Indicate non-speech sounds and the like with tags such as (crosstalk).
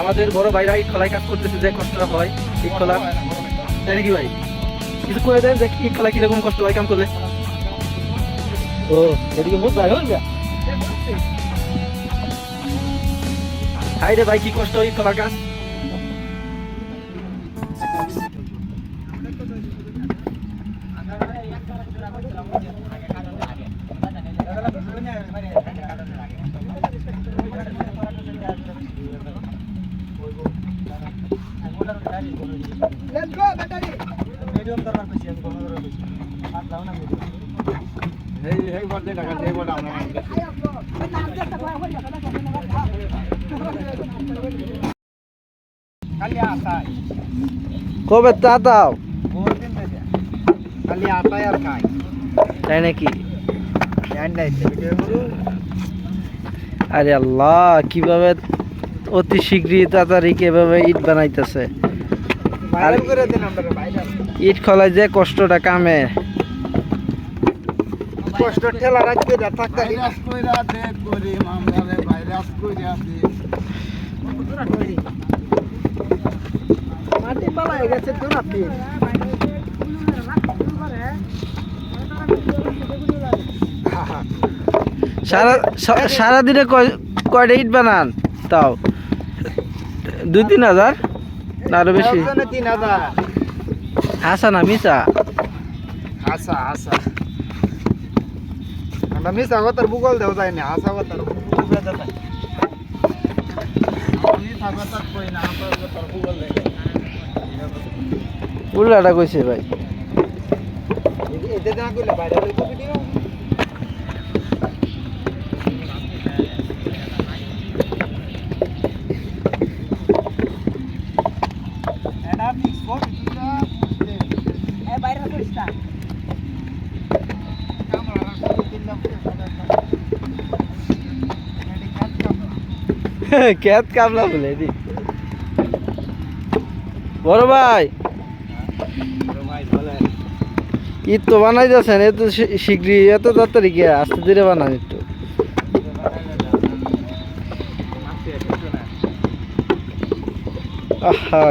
আমাদের বড় ভাইরা ইট খোলায় কাজ করতেছে, যে কষ্টটা হয় ইট খোলা। তাই নাকি ভাই? কিছু করে দেন যে ইট খোলা কীরকম কষ্ট হয় কাম করলে ও, এদিকে মুখ ভাই হয়ে হাই রে ভাই, কি কষ্ট ইট খোলা কাজ? কবে তা দাও? খালি আটাই আর খাই। তাই নাকি? জান আরে আল্লাহ কীভাবে অতি শীঘ্রই তাড়াতাড়ি কীভাবে ইট বানাইতেছে ভাইরাল করে দেন আমরা ভাইরাল ইট খোলায় যে কষ্টটা কামে। কষ্ট ঠেলা রাখতে দা থাকতে কইরা দে করি মামলারে ভাইরাস কইরা দে। মাটি পালা গেছে তো না পি সারা সারাদিনে কয় কয়টা ইট বানান? তাও। দুই তিন হাজার? আরও বেশি। হাসা না মিসা আসা আসা আমরা মিস যায় না যায় উল্লাটা কইছে ভাই। এতে না কইলে বাইরে হইব ভিডিও এটা ফিক্স ফোন এ বাইরে করিস না ক্যামেরা রাখতে দিলাম (laughs) ক্যাত কামলা বলে দি বড় ভাই। ঈদ তো বানাই যাচ্ছেন এত শীঘ্রই এত তাড়াতাড়ি গিয়ে, আস্তে ধীরে বানান একটু। আহা